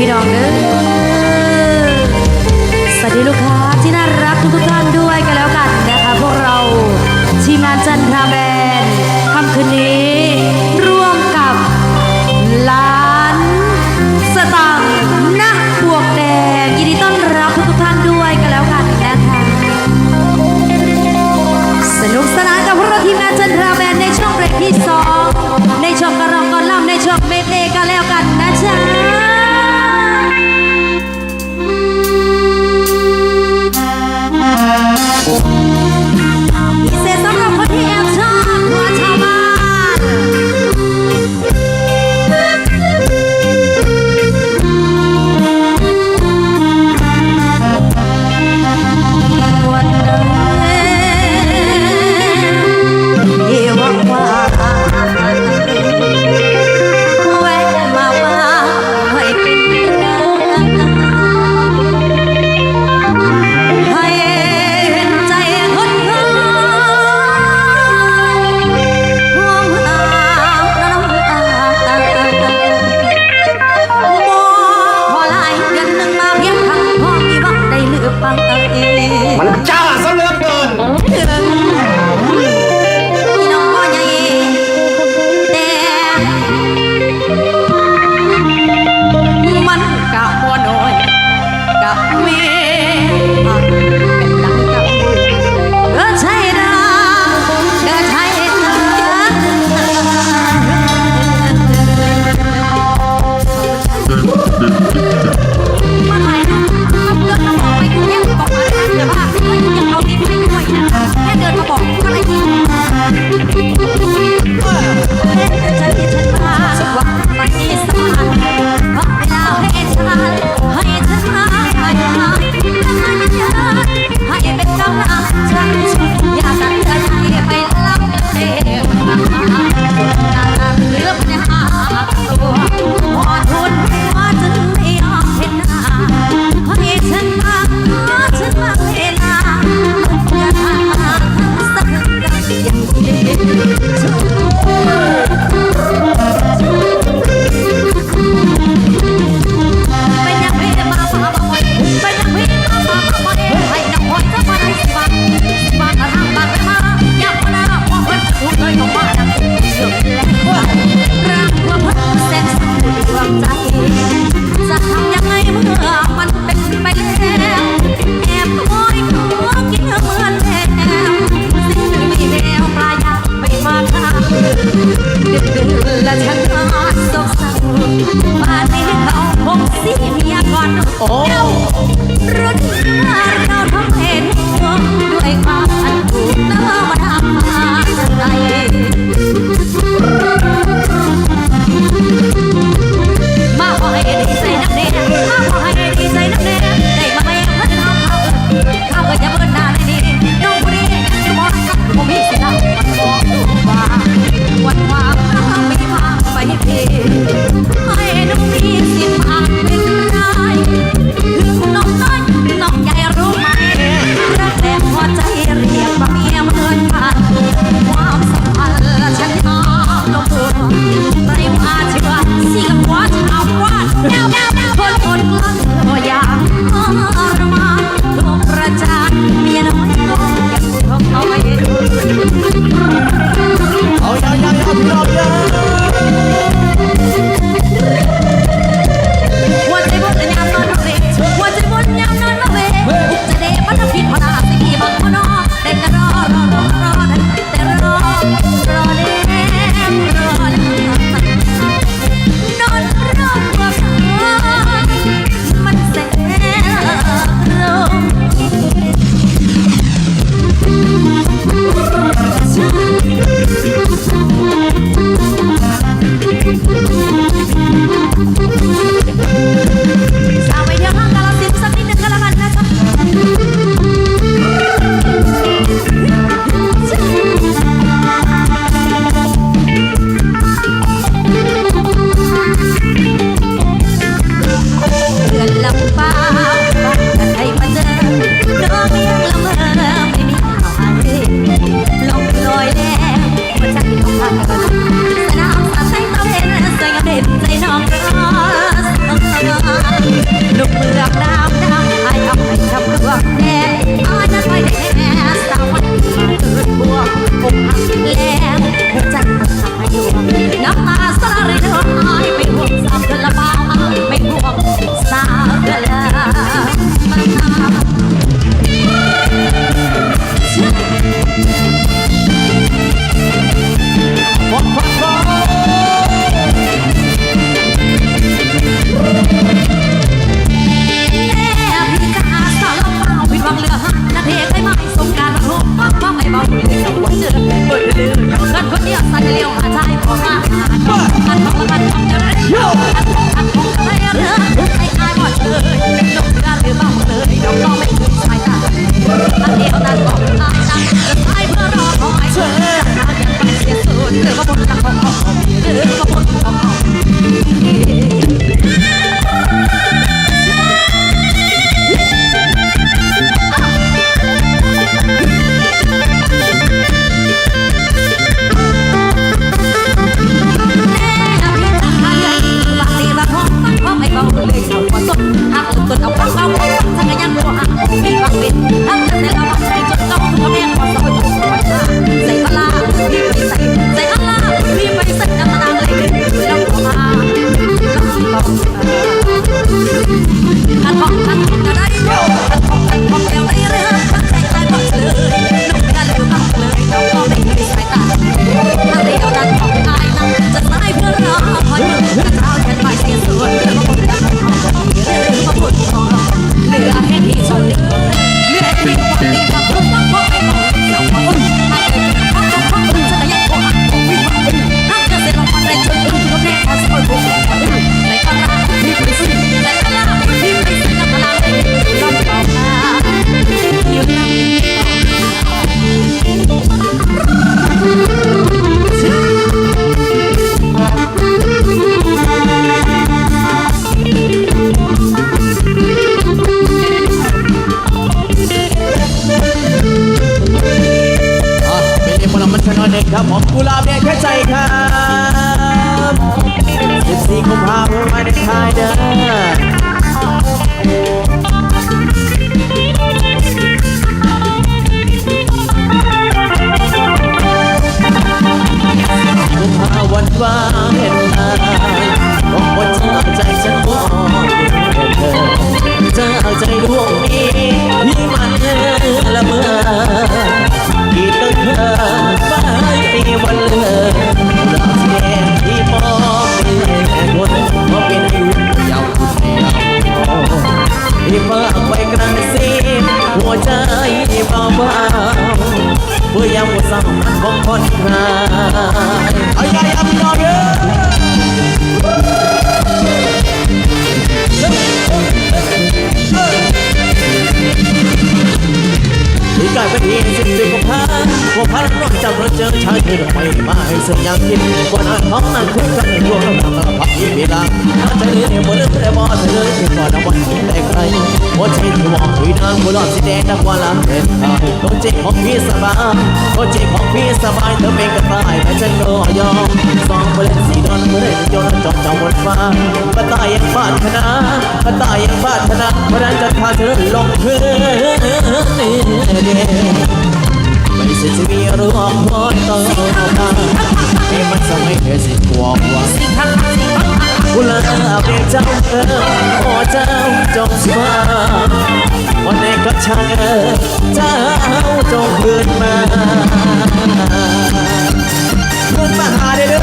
พี่น้ ฝากไว้กลางซีหัวใจเบาๆเพื่อยังว่าสาวมันคงผ่อนคลายเอายายอาพี่น้อเด้อ กลายเป็นเหตุสิบสิบกว่าพันว่าพันรถจับรถเจอชายเธอไม้มาให้เสียยังกินวันนั้นท้องนั้นคุ้มกันในดวงเราทำมาพักยี่เวลาถ้าใจเลี้ยงบ่เลิกแต่บ่เธอเลยก่อนวันที่ได้ใครว่าใจที่ว่าคุยนางบุหลอดสีแดงดักว่าลาเป็นทางตัวจริงของพี่สบายตัวจริงของพี่สบายเธอเป็นกระต่ายแต่ฉันก็ยอมสองประเด็นสีดอนประเด็นโยนจอมจอมบนฟ้ากระต่ายยังบาดขนากระต่ายยังบาดขนาเพราะนั้นจะพาเธอลงพื้นไม่ใช่จะมีรื่องพอต่อมาให้มันสมัยเธอสิกว่าว่ากุหลาบเรียกเจ้าเออโอ้เจ้าจงสมาวันไหนก็ช่างเออเจ้าจงคืนมาคืนมาหาเด้อเด้อ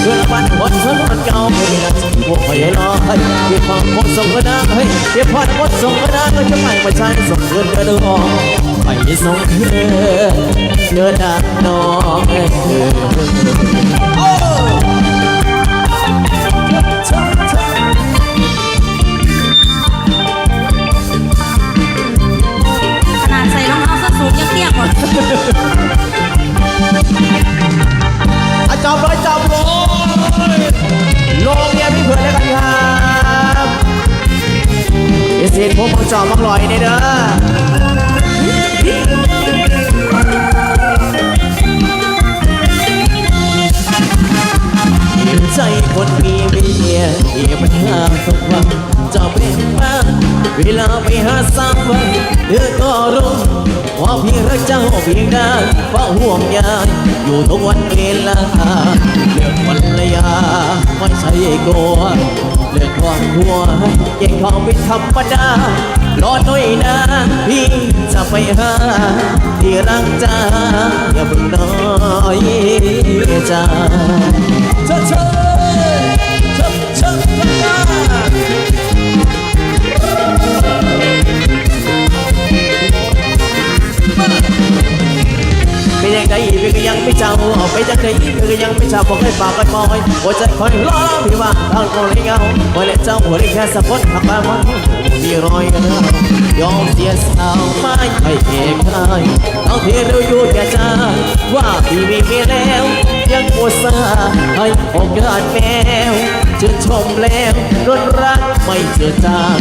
เพื่อนวันวันเธอวันเก่าไม่ได้ พวกไปรอให้ที่ฟังคนส่งก็ได้ให้ที่พอดวัดส่งก็ได้ก็จะไม่มาใช้ส่งเงินก็ได้ออกไปส่งเธอเนื้อดาน้องเอ้ขนาดใส่รองเท้าส้นสูงยังเตี้ยกว่าอะ จับเลยจับเลยโลงเนี่ยพี่เพื่อนแล้วกันครับเอเซียนพวกมึงจอบมังลอยเนี่ยเด้อใจคนมีเมียที่มันห้ามทุกวันจะเป็นบ้างเวลาไปหาสาววันเธอก็รู้ ว่าพี่รักเจ้าเพียงได้เพราะห่วงใยอยู่ทุกวันเวลาเรื่องภรรยาไม่ใช่กลัวเรื่องความกลัวเก่งของเป็นธรรมดารอหน่อยนะพี่จะไปหาที่รักจ้าอย่าเพิ่งน้อยใจเชิญ ยังไงพี่ก็ยังไม่เจ้าเอาไปจังไดเธอยังไม่เจ้าบอกให้ปากกันมอยหัวใจคอยรอพี่ว่าทางเราเลยเงาหัวเล็เจ้าหัวเล็แค่สักคนทำมาวันมีรอยกันยอมเสียสาวไม่ให้เอกใครเอาที่เราอยู่แก่ใจว่าพี่มีเมียแล้วยังปวซาให้โอกาสแมวชื่นชมแล้วรนรักไม่เจอจาง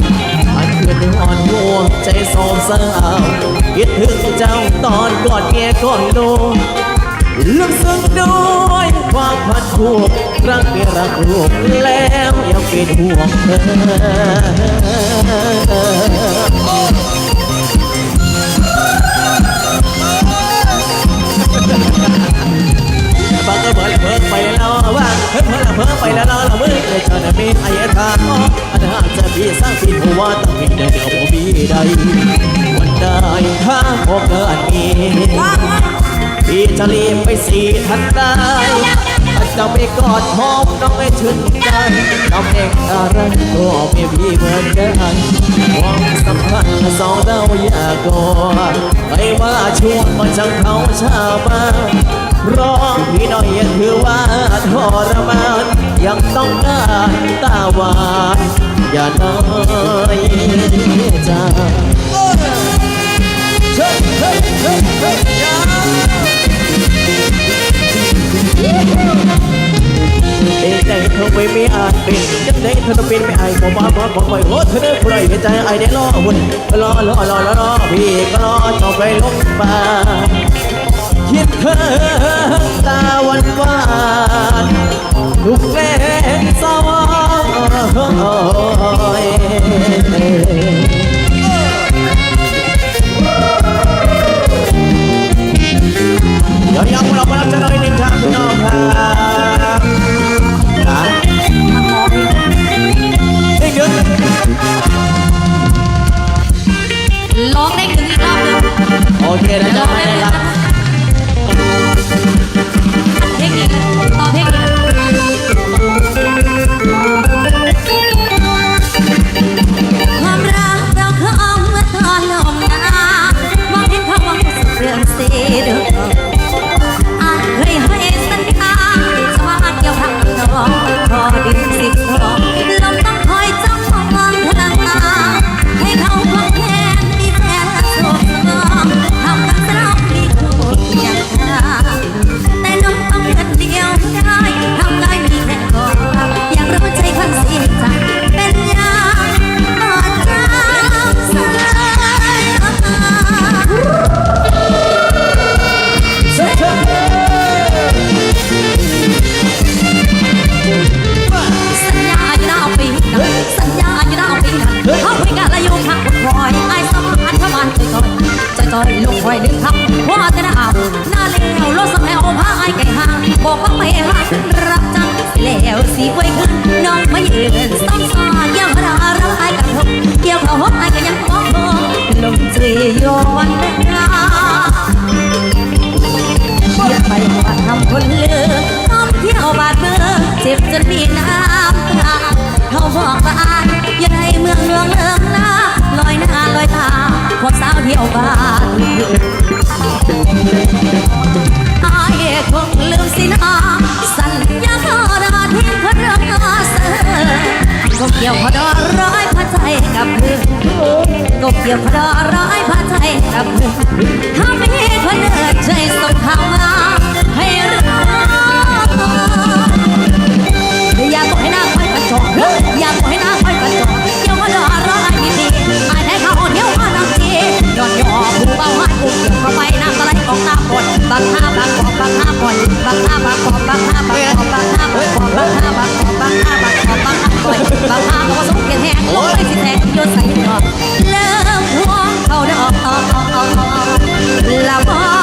อันเพื่อนอ่อนโยนใจสอบสาวคิดถึงเจ้าตอนกอดเมียก่อนโดนลึกซึ้งด้วยความพันผูกรักเมียรักลูกแล้วยังเป็นห่วงเธอ เหมือนเพิ่งไปแล้วว่าเพิ่งเพิ่งเพิ่งไปแล้วเราเมื่อเลยจะได้มีไอ้ทางอันหากจะมีสร้างสิ่งหัวต้องมีเดียวผมมีใดวันใดถ้าพบเกิดมีพี่จะรีบไปสีทันได้จะไปกอดหอมน้องไม่ชื่นใจน้องเองอะไรก็มีพี่เหมือนกันความสัมพันธ์สองเราอย่ากอดไม่ว่าช่วงมันช่างเขาชาบ้าน ร้องพี่น้อยยังคือว่าทรมานยังต้องการตาหวานอย่าน้อยใจเฮ้ยเฮ้ยเฮ้ยเฮ้ยอย่าเด็กใจเธอไม่มีอาจเป็นยังไงเธอต้องเป็นไม่อายบอกว่าบอกบอกไปโอ้เธอเด้อใครเห็นใจไอ้เด้รอหุ่นรอรอรอรอรอพี่ก็รอจบไปลงไป คิดเธอตาวันวานทุกแรงสอย เกี่ยวพระร้ายพระใจกับเธอถ้าไมีคนเดินใจส่งข่าวมาให้รักอยากบอกให้นางไปกันจองอยากบอกให้นางไปกันจองเกี่ยวพระร้ายดีๆไอ้แท้เขาเที่ยวมานางจียอดยอผู้เบาหันผู้เกี่ยวเข้าไปนางอะไรของตาบอดบางท่าบางกอกบางท่าบอดบางท่าบางกอกบางท่าบางกอกบางท่าบางกอกบางท่าบางกอกบางท่าบางกอกบางท่าบางบางท่าก็สมเกียรติแห้งลงไปสิแทงโยนใส่ดอ ละ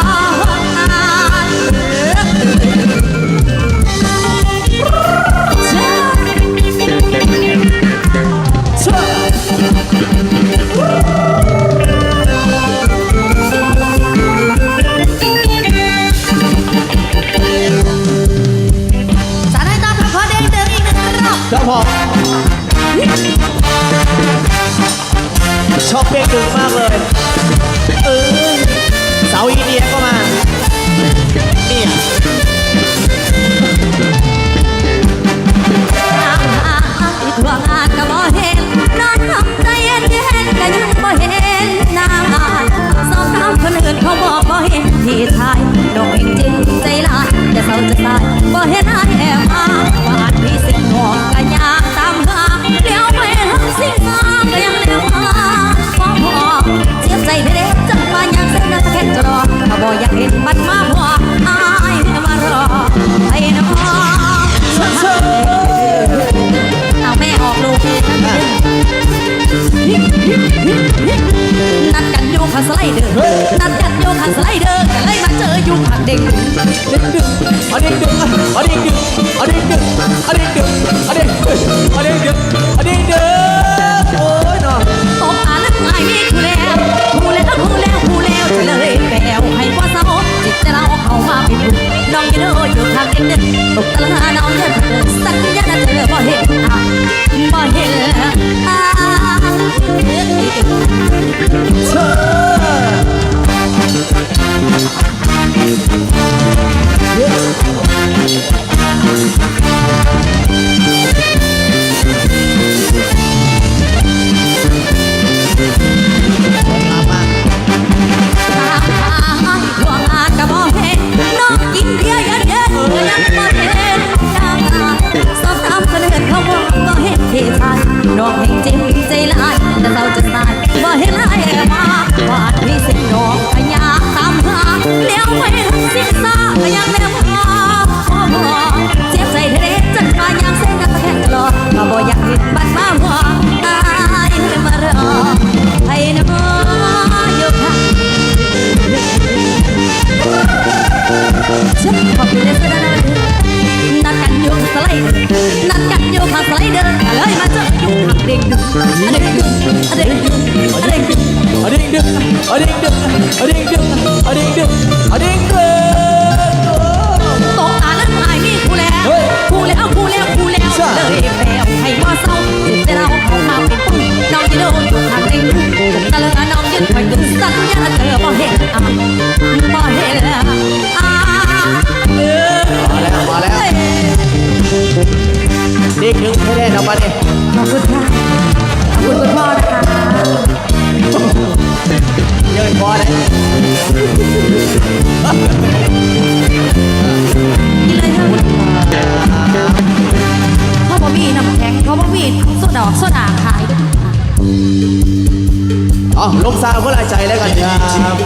ลงซาวก็ลายใจแล้วกันครับ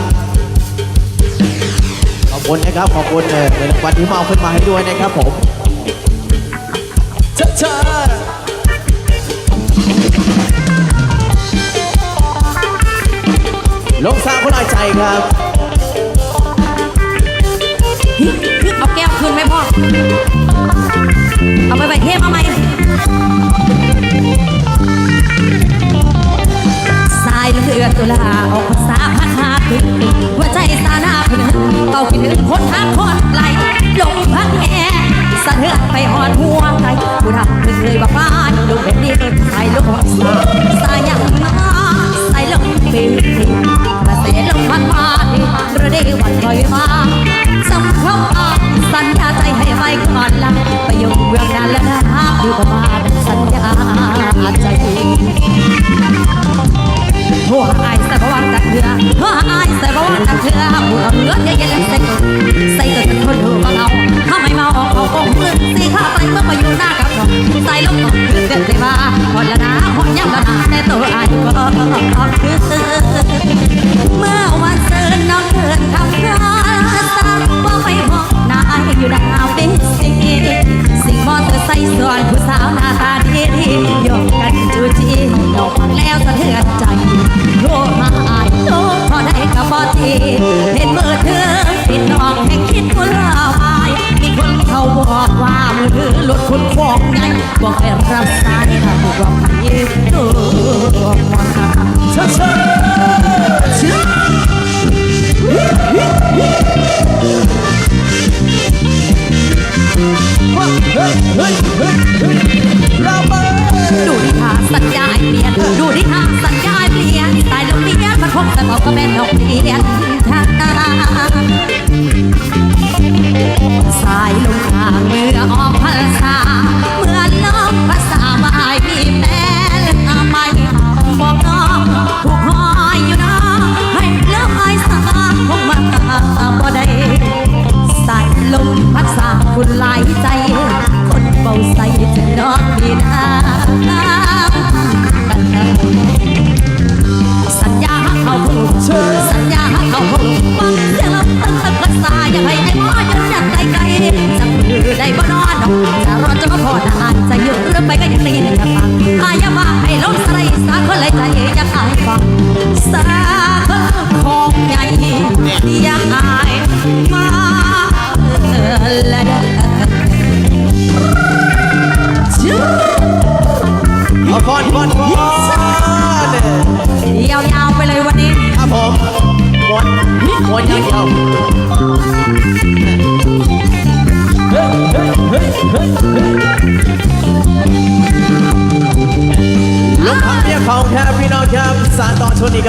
ขอบคุณนะครับขอบคุณเออเงินรางวัลที่มาเอาขึ้นมาให้ด้วยนะครับผมเชิญเชิญลงซาวก็ลายใจครับเอาแก้วคืนไหมพ่อ เอาไปใบเทพเอาไหมือดตุลาออกภาษาพันหาถึงหัวใจสาหนาพึ่งเป่าคิดถึงคนทางคนไหลลงพักแอร์สะเทือนไปหอนหัวใจผู้ทำไม่เคยบอกว่าลูกแบบนี้เกินสายลงสาสายอย่างน้าสายลงเป็นมาเสลงพันมาระเดวันคอยมาสำคัญสัญญาใจให้ไว้ก่อนละไปอยู่เมืองนั้นแล้วนะอยู่กับมาเป็นสัญญาใจ หัวอายใส่บวางจากเรือหัวอายใส่บวางจากเรือหัวเงือกเย็นๆใส่กดใส่กดเป็นคนหูเบาถ้าไม่เมาออกเขาคงมือสีข้าไปเมื่อมาอยู่หน้ากับน้องใส่ลงต้องคือเกิดเลยว่าหอดละนะหอดย่ำละนะแต่ตัวอายก็คือเมื่อวันเสิร์นน้องเดินทำงานสาวว่ไปมองหน้าอายอยู่ดาวดิสิสิ่งมอเตอร์ไซค์ส่วนผู้สาวหน้าตาดีดียก ดูจีดอกฟังแล้วสะเทือนใจโทรมาอายโทรพอได้กับบอทีเห็นมือเธอปิดน้องแห่งคิดคนละอายมีคนเขาบอกว่ามือถือหลุดคุณฟองไงบอกให้รับสายถ้าบอกว่าพี่ตัวมันเชิญเชิญ ดูดิค่ะสัญญาไอเปลี่ดูดิค่ะสัญญาไอเปลี่สายลมเนี้ยมันพบแต่บอกก็แม่นดอกเปลี่ยนสายลมทางเมื่อออกพรรษาเมื่อน้องภาษาไม้มีแม่ทำไมบอกน้องถูกหอยอยู่นะให้เลิกอ้สาคงมาตาบ่ได้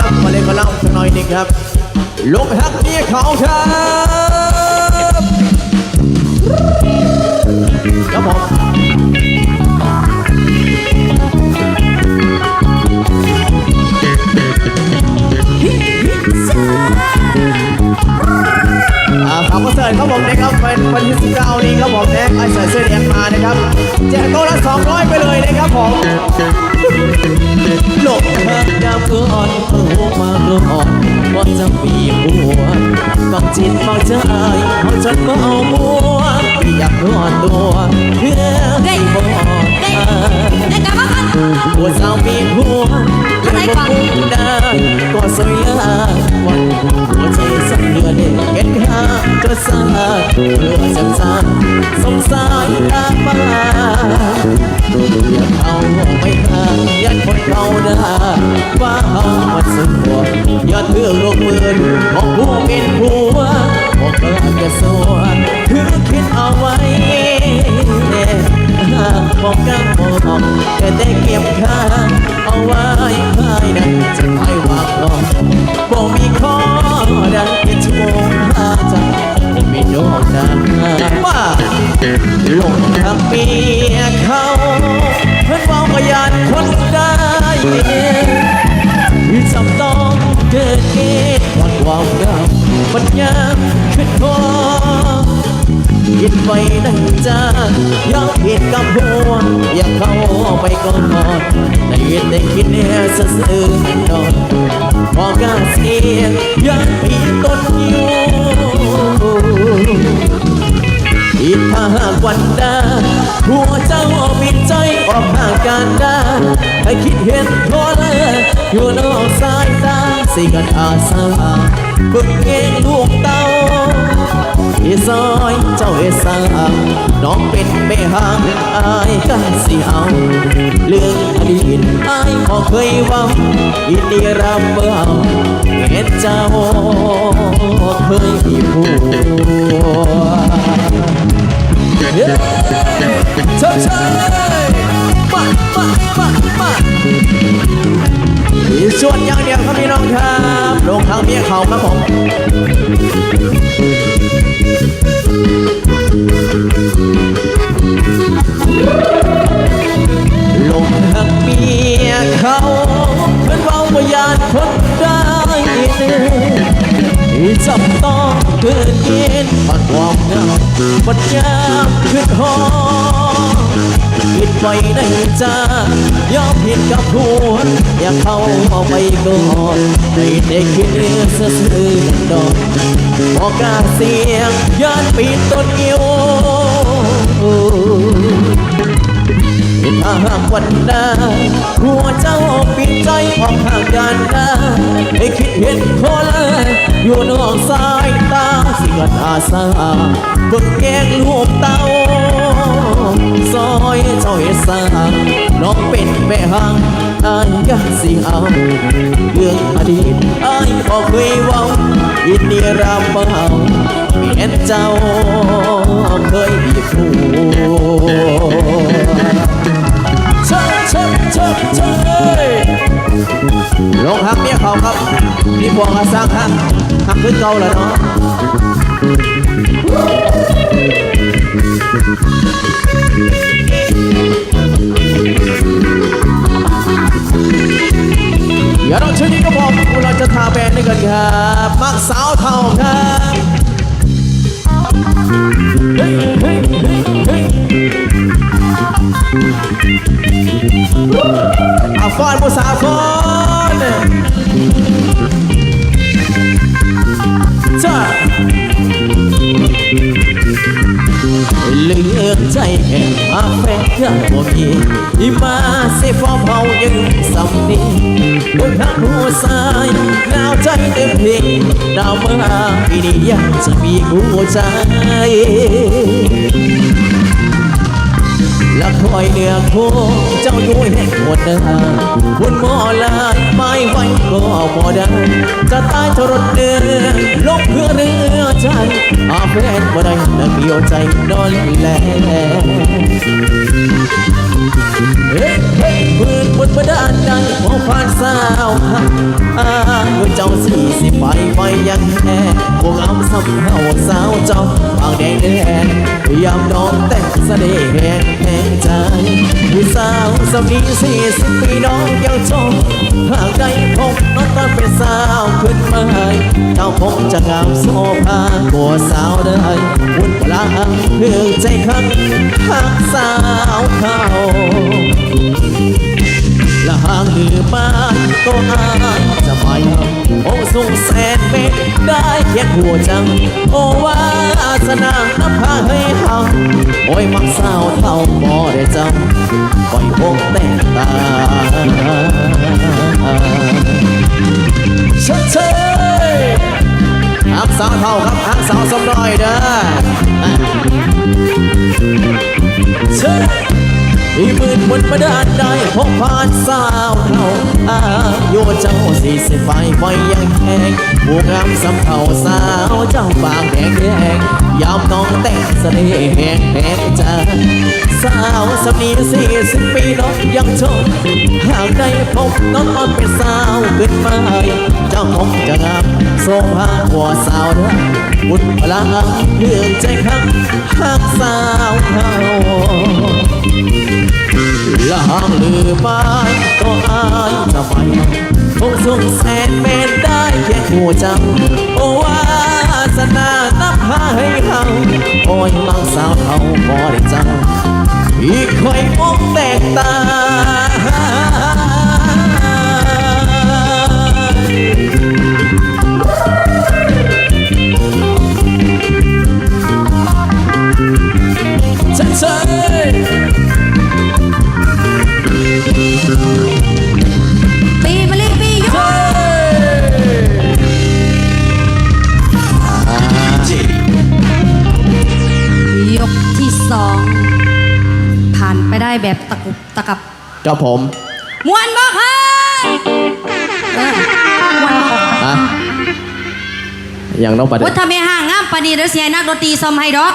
ครับ มาเล่นมาเล่าสักหน่อยหนึ่งครับ ลงฮักเมียเขาครับครับผม สิร์ตครับผมนะครับเป็นวันที่19นี้ครับผมแน็กไอใส่เสื้อแดงมานะครับแจกโต๊ะละ200 ไปเลยนะครับผมหลบทางยาวก่อนเมื่อหัวมาเรื่ออ่อนว่าจะมีหัวบางจิตบางใจเขาจนก็เอามัว อยากรอดตัวเพื่อให้บอกเด็กเด็กลับมากันหัวสาวมีหัวและก็พุ่งได้ก็สวยลาวันหัวใจสั่นเรือเด็กเก็ตหาจะสาเรือสันสาสงสารตาบ้าอย่าเข้าไม่ทางอย่าคนเขาหน้าว่าเขามาสมบูรณ์อย่าถือลงมือของผู้เป็นผัวบอกกลาจะสวย ถือคิดเอาไว้บอกกันบอกแต่ได้เก็บค่าเอาไว้ภายในจะไม่วางรองบอกมีข้อดังเป็นชั่วโมงห้าจังไม่โดนดังว่าหลงทางเมียเขาเพื่อนว่าก็ยานคนได้จำต้องเกิดเหตุวันวามดำมันยามขึ้นคอ คิดไว้ดังจายอมผิดกับหัว อยากเข้าไปก่อนในเย็นได้คิดเนี่ยซื่อนอนพอกาเสียงยังปีต้นอยู่อีกถ้าหากวันได้ หัวเจ้าปิดใจออกห่างกันได้ให้คิดเห็นพอเลยอยู่นอกสายตาสิกันอาสาฝึกเองลูกเต้าอีซอยเจ้าเอสาน้องเป็นแม่หางอายกันสิเอาเรื่องอดีตอายพอเคยว่าอินดีรับเบาเห็นเจ้าเคยมีผัว เฮ้ยเชิญเชิญมามามามาอีส่วนอย่างเดียวครับพี่น้องครับลงทางเมียเขาครับผมลงทางเมียเขาเพื่อนเว้าวายานคนได้ที่จำต้อง คืนเหตุผ่านความเงาปัดยามขึ้นหอคิดไว้ในใจยอมผิดกับหัวอยากเข้าเอาไปก่อนให้ได้คิดเรื่องซื่อดอกบอกกาเสียงย้อนปีนต้นเอียว ถ้าหากวันหน้าหัวเจ้าปิดใจออกห่างกันได้ให้คิดเห็นคนอยู่นอกสายตาสิกันอาสาเบิ่งแกงลูกเตา ซอยเจ้าเอสาน้องเป็นแม่หางอายก็สิเอาเรื่องอดีตอายบอกเคยเว้ายินดีรับเบาเมียนเจ้าเคยมีผัวลงหักเมียเขาครับมีพวงอาสร้างหักหักขึ้นเก่าแล้วเนาะ เดี๋ยวเราช่วยนี้ก็บอกเราจะทาแบนด้วยกันครับมักสาวเท่าครับเฮ้ยเฮ้ยเฮ้ยอาฟอนมุสาฟอน จ้าเหลือใจแห่งอาแฟนเพื่อนบ่มีอีมาเสฟอเผายังสำนีบนหักหัวสายหนาวใจเต็มเพลงดาวเมื่อปีนี้ยังจะมีหัวใจ และคอยเหนือโคเจ้าอยู่แห่งหมดเดินคุณหมอลาไม่ไหวก็บ่ได้จะตายทรดเดินลงเพื่อเรือใจอาแฟนบ่ได้นักเดียวใจนอนแล เฮ้ยเฮ้ยมืดบนประดานใดพอผ่านสาวค่ะอายุเจ้าสี่สิบไปไปยังแค่พวกเอาซ้ำเฮาสาวเจ้าปากแดงแดงยามน้องแต่งเสน่ห์แหงแหงใจผู้สาวสำนีสี่สิบปีน้องยังชมหากได้พบน้องตอนเป็นสาวขึ้นมาเจ้าคงจะงามโซภากัวสาวได้วุ่นเวลาเพื่อใจข้างหักสาวเขาและห่างหรือบ้านก็อายจะไปโอ้สูงแสนเมตรได้เพียงหัวจัง โอ้วาสนาน้ำพาให้เฮาโอ้ยมักสาวเท่าบ่ได้จำปล่อยพงแต่ตาเชดเชยหักสาวเท่าครับหักสาวสมน้อยเด้อเช ที่มืดบนประดานได้พบผ่านสาวเขาอายุเจ้าสี่สิบไฟไฟยังแข็ง ผู้งามสำเภาสาวเจ้าปากแดงแดงยามน้องแต่งเสน่ห์แหงแหงใจสาวสำนีสี่สิบปีน้องยังชมหากได้พบน้องตอนเป็นสาวขึ้นมาเจ้าคงจะงามโซภาหัวสาวเด้อบุญพลังเรื่องใจข้างหากสาวเขาละหางลือไม้ก็อายจะไป คงสุงแสนเมตรได้แค่หัวจังโอ้วาสนานับพาให้เขาโอ้ยมังสาวเขาพอได้จังอีกคอยมองแตกตาใช่ใช่ปี ยกที่สองผ่านไปได้แบบตะกุบตะกับกับผมมวนบ่ค่ะเออมวนบ่ฮะยังต้องประเด็ว่านถ้าไม่ห่างงามปานนีเดี๋ยวเสียนักดนตรีซอมให้ดอก